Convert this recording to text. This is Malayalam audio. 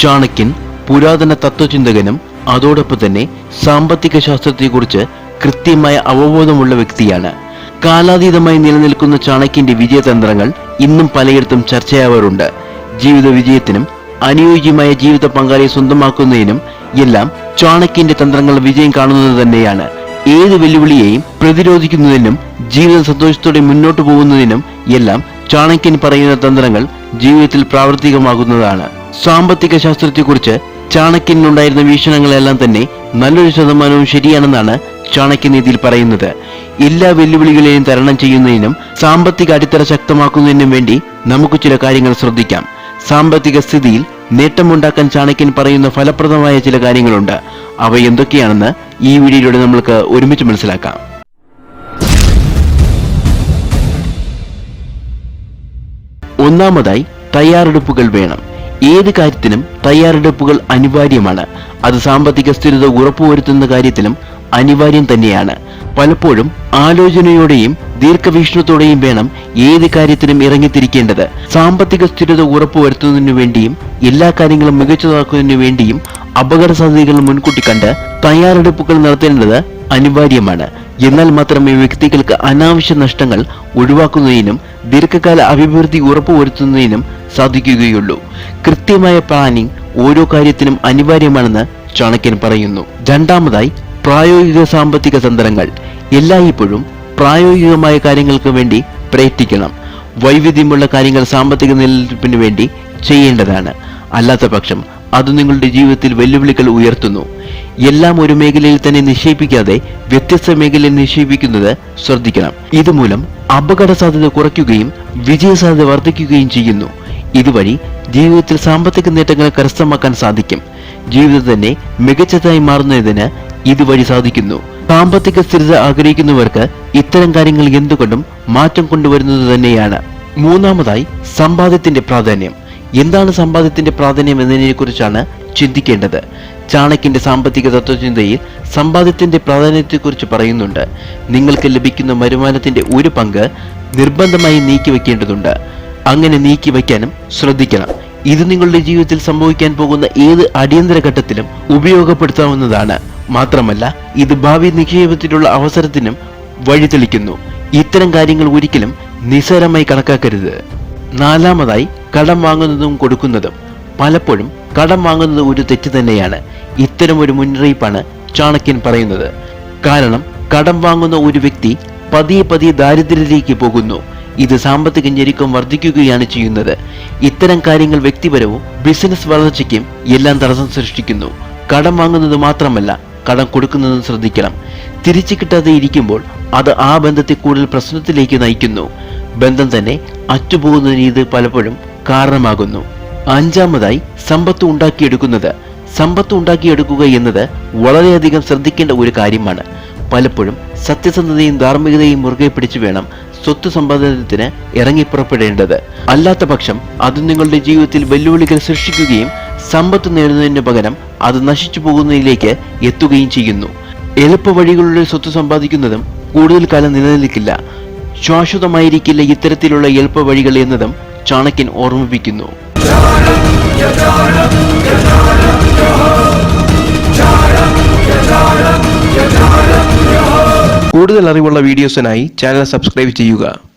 ചാണക്യൻ പുരാതന തത്വചിന്തകനും അതോടൊപ്പം തന്നെ സാമ്പത്തിക ശാസ്ത്രത്തെക്കുറിച്ച് കൃത്യമായ അവബോധമുള്ള വ്യക്തിയാണ്. കാലാതീതമായി നിലനിൽക്കുന്ന ചാണക്യന്റെ വിജയതന്ത്രങ്ങൾ ഇന്നും പലയിടത്തും ചർച്ചയാവാറുണ്ട്. ജീവിത വിജയത്തിനും അനുയോജ്യമായ ജീവിത പങ്കാളിയെ സ്വന്തമാക്കുന്നതിനും എല്ലാം ചാണക്യന്റെ തന്ത്രങ്ങൾ വിജയം കാണുന്നത് തന്നെയാണ്. ഏത് വെല്ലുവിളിയെയും പ്രതിരോധിക്കുന്നതിനും ജീവിത സന്തോഷത്തോടെ മുന്നോട്ട് പോകുന്നതിനും എല്ലാം ചാണക്യൻ പറയുന്ന തന്ത്രങ്ങൾ ജീവിതത്തിൽ പ്രാവർത്തികമാകുന്നതാണ്. സാമ്പത്തിക ശാസ്ത്രത്തെക്കുറിച്ച് ചാണക്യനുണ്ടായിരുന്ന വീക്ഷണങ്ങളെല്ലാം തന്നെ നല്ലൊരു ശതമാനവും ശരിയാണെന്നാണ് ചാണക്യനീതിയിൽ പറയുന്നത്. എല്ലാ വെല്ലുവിളികളെയും തരണം ചെയ്യുന്നതിനും സാമ്പത്തിക അടിത്തറ ശക്തമാക്കുന്നതിനും വേണ്ടി നമുക്ക് ചില കാര്യങ്ങൾ ശ്രദ്ധിക്കാം. സാമ്പത്തിക സ്ഥിതിയിൽ നേട്ടമുണ്ടാക്കാൻ ചാണക്യൻ പറയുന്ന ഫലപ്രദമായ ചില കാര്യങ്ങളുണ്ട്. അവ എന്തൊക്കെയാണെന്ന് ഈ വീഡിയോയിലൂടെ നമ്മൾക്ക് ഒരുമിച്ച് മനസ്സിലാക്കാം. ഒന്നാമതായി തയ്യാറെടുപ്പുകൾ വേണം. ഏത് കാര്യത്തിനും തയ്യാറെടുപ്പുകൾ അനിവാര്യമാണ്. അത് സാമ്പത്തിക സ്ഥിരത ഉറപ്പുവരുത്തുന്ന കാര്യത്തിലും അനിവാര്യം തന്നെയാണ്. പലപ്പോഴും ആലോചനയോടെയും ദീർഘവീക്ഷണത്തോടെയും വേണം ഏത് കാര്യത്തിനും ഇറങ്ങിത്തിരിക്കേണ്ടത്. സാമ്പത്തിക സ്ഥിരത ഉറപ്പുവരുത്തുന്നതിനു വേണ്ടിയും എല്ലാ കാര്യങ്ങളും മികച്ചതാക്കുന്നതിനു വേണ്ടിയും അപകട സാധ്യതകൾ മുൻകൂട്ടി കണ്ട് തയ്യാറെടുപ്പുകൾ നടത്തേണ്ടത് അനിവാര്യമാണ്. എന്നാൽ മാത്രമേ വ്യക്തികൾക്ക് അനാവശ്യ നഷ്ടങ്ങൾ ഒഴിവാക്കുന്നതിനും ദീർഘകാല അഭിവൃദ്ധി ഉറപ്പുവരുത്തുന്നതിനും സാധിക്കുകയുള്ളൂ. കൃത്യമായ പ്ലാനിംഗ് ഓരോ കാര്യത്തിനും അനിവാര്യമാണെന്ന് ചാണക്യൻ പറയുന്നു. രണ്ടാമതായി പ്രായോഗിക സാമ്പത്തിക തന്ത്രങ്ങൾ. എല്ലായ്പ്പോഴും പ്രായോഗികമായ കാര്യങ്ങൾക്ക് വേണ്ടി പ്രയത്നിക്കണം. വൈവിധ്യമുള്ള കാര്യങ്ങൾ സാമ്പത്തിക നിലനിൽപ്പിന് വേണ്ടി ചെയ്യേണ്ടതാണ്. അല്ലാത്ത പക്ഷം അത് നിങ്ങളുടെ ജീവിതത്തിൽ വെല്ലുവിളികൾ ഉയർത്തുന്നു. എല്ലാം ഒരു മേഖലയിൽ തന്നെ നിക്ഷേപിക്കാതെ വ്യത്യസ്ത മേഖലയിൽ നിക്ഷേപിക്കുന്നത് ശ്രദ്ധിക്കണം. ഇതുമൂലം അപകട സാധ്യത കുറയ്ക്കുകയും വിജയ സാധ്യത വർദ്ധിക്കുകയും ചെയ്യുന്നു. ഇതുവഴി ജീവിതത്തിൽ സാമ്പത്തിക നേട്ടങ്ങൾ കരസ്ഥമാക്കാൻ സാധിക്കും. ജീവിതം തന്നെ മികച്ചതായി മാറുന്നതിന് ഇതുവഴി സാധിക്കുന്നു. സാമ്പത്തിക സ്ഥിരത ആഗ്രഹിക്കുന്നവർക്ക് ഇത്തരം കാര്യങ്ങൾ എന്തുകൊണ്ടും മാറ്റം കൊണ്ടുവരുന്നത് തന്നെയാണ്. മൂന്നാമതായി സമ്പാദ്യത്തിന്റെ പ്രാധാന്യം. എന്താണ് സമ്പാദ്യത്തിന്റെ പ്രാധാന്യം എന്നതിനെ കുറിച്ചാണ് ചിന്തിക്കേണ്ടത്. ചാണക്യന്റെ സാമ്പത്തിക തത്വചിന്തയിൽ സമ്പാദ്യത്തിന്റെ പ്രാധാന്യത്തെക്കുറിച്ച് പറയുന്നുണ്ട്. നിങ്ങൾക്ക് ലഭിക്കുന്ന വരുമാനത്തിന്റെ ഒരു പങ്ക് നിർബന്ധമായി നീക്കി വെക്കേണ്ടതുണ്ട് അങ്ങനെ നീക്കി വയ്ക്കാനും ശ്രദ്ധിക്കണം. ഇത് നിങ്ങളുടെ ജീവിതത്തിൽ സംഭവിക്കാൻ പോകുന്ന ഏത് അടിയന്തര ഘട്ടത്തിലും ഉപയോഗപ്പെടുത്താവുന്നതാണ്. മാത്രമല്ല ഇത് ഭാവി നിക്ഷേപത്തിലുള്ള അവസരത്തിനും വഴിതെളിക്കുന്നു. ഇത്തരം കാര്യങ്ങൾ ഒരിക്കലും നിസ്സാരമായി കണക്കാക്കരുത്. നാലാമതായി കടം വാങ്ങുന്നതും കൊടുക്കുന്നതും പലപ്പോഴും കടം വാങ്ങുന്നത് ഒരു തെറ്റ് തന്നെയാണ്. ഇത്തരം ഒരു മുന്നറിയിപ്പാണ് ചാണക്യൻ പറയുന്നത്. കാരണം കടം വാങ്ങുന്ന ഒരു വ്യക്തി പതിയെ പതിയെ ദാരിദ്ര്യത്തിലേക്ക് പോകുന്നു. ഇത് സാമ്പത്തിക ഞെരുക്കം വർദ്ധിക്കുകയാണ് ചെയ്യുന്നത്. ഇത്തരം കാര്യങ്ങൾ വ്യക്തിപരവും ബിസിനസ് വളർച്ചയ്ക്കും എല്ലാം തടസ്സം സൃഷ്ടിക്കുന്നു. കടം വാങ്ങുന്നത് മാത്രമല്ല കടം കൊടുക്കുന്നതും ശ്രദ്ധിക്കണം. തിരിച്ചു കിട്ടാതെ ഇരിക്കുമ്പോൾ അത് ആ ബന്ധത്തെ കൂടുതൽ പ്രശ്നത്തിലേക്ക് നയിക്കുന്നു. ബന്ധം തന്നെ അറ്റുപോകുന്ന രീതി പലപ്പോഴും കാരണമാകുന്നു. അഞ്ചാമതായി സമ്പത്ത് ഉണ്ടാക്കിയെടുക്കുന്നത്. സമ്പത്ത് ഉണ്ടാക്കിയെടുക്കുക എന്നത് വളരെയധികം ശ്രദ്ധിക്കേണ്ട ഒരു കാര്യമാണ്. പലപ്പോഴും സത്യസന്ധതയും ധാർമ്മികതയും മുറുകെ പിടിച്ചു വേണം സ്വത്ത് സമ്പാദനത്തിന് ഇറങ്ങിപ്പുറപ്പെടേണ്ടത്. അല്ലാത്ത പക്ഷം അത് നിങ്ങളുടെ ജീവിതത്തിൽ വെല്ലുവിളികൾ സൃഷ്ടിക്കുകയും സമ്പത്ത് നേടുന്നതിന് പകരം അത് നശിച്ചു പോകുന്നതിലേക്ക് എത്തുകയും ചെയ്യുന്നു. എളുപ്പ വഴികളിലൂടെ സ്വത്ത് സമ്പാദിക്കുന്നതും കൂടുതൽ കാലം നിലനിൽക്കില്ല. ശാശ്വതമായിരിക്കില്ല ഇത്തരത്തിലുള്ള എളുപ്പ വഴികൾ എന്നതും ചാണക്യൻ ഓർമ്മിപ്പിക്കുന്നു. കൂടുതൽ അറിവുള്ള വീഡിയോസിനായി ചാനൽ സബ്സ്ക്രൈബ് ചെയ്യുക.